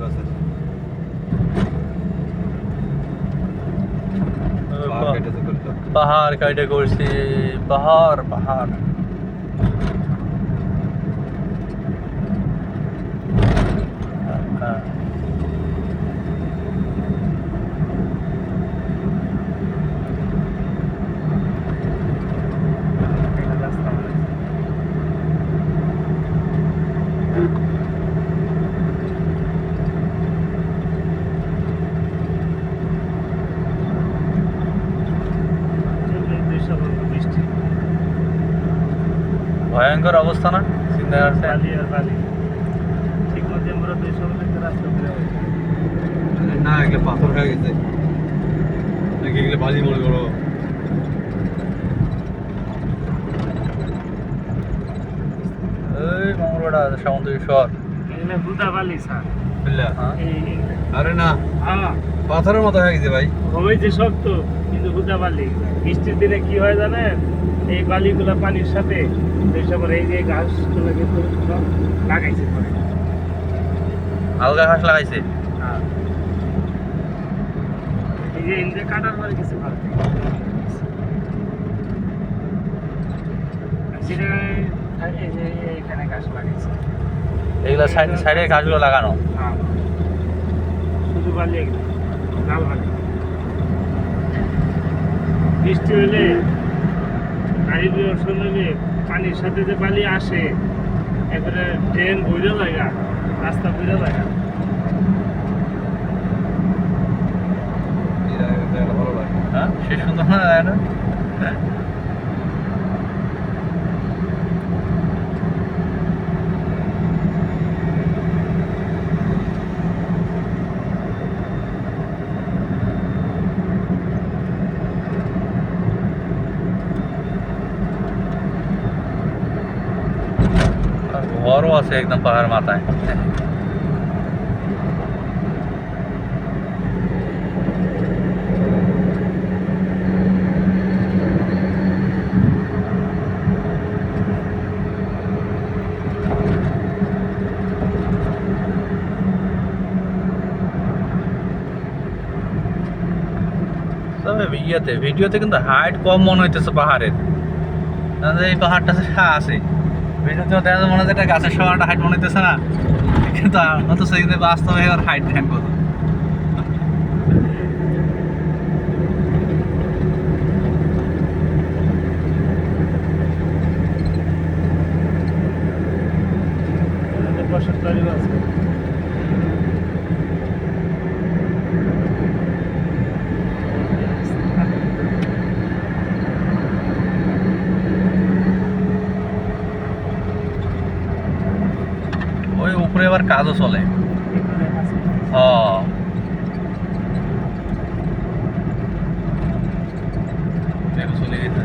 গাছের পাহাড় কেটেছে করতো পাহাড় কাইটে করছি পাহাড় পাহাড় হ্যাঁ। ভয়ঙ্কর অবস্থা না? চিন্তা করছে না এগুলো পাথর হয়ে গেছে। নাকি এগুলো বালি মনে করো। এই মঙ্গলটা সামুদ্রিক শহর। বুঝলা হ্যাঁ। আরে না পাথরের মতো হয়ে গেছে ভাই। হয়েছে শক্ত কিন্তু হুদা বালি বৃষ্টির দিনে কি হয় জানেন? এই বালিগুলা পানির সাথে এইসব এই যে ঘাস কিন্তু লাগাইছে আলগা ঘাস লাগাইছে? হ্যাঁ। এই যে ইন্দে কাটার পরে কিছু ভালো সেটা এখানে ঘাস লাগাইছে। এগুলা সাইড সাইডে ঘাসগুলো লাগানো। হ্যাঁ। শুধু বালি লাল বালি। বৃষ্টি হলে গাড়ি বর্ষণ হলে পানির সাথে যে বালি আসে এবারে ড্রেন বইরে লাগা রাস্তা ভালো লাগে। হ্যাঁ সে সুন্দর না এটা আর ঘরও আছে একদম পাহাড় মাথায় তবে ইয়েতে ভিডিওতে কিন্তু হাইট কম মনে হইতেছে পাহাড়ের তাহলে এই পাহাড়টা যে আছে ভিডিওতে দেখা মনে যে একটা গাছের সমানটা হাইট মনে হইতেছে না। কিন্তু সেই বাস্তবে হাইট ধ্যান কত? উপরে আবার কাজও চলে। চলে গেছে।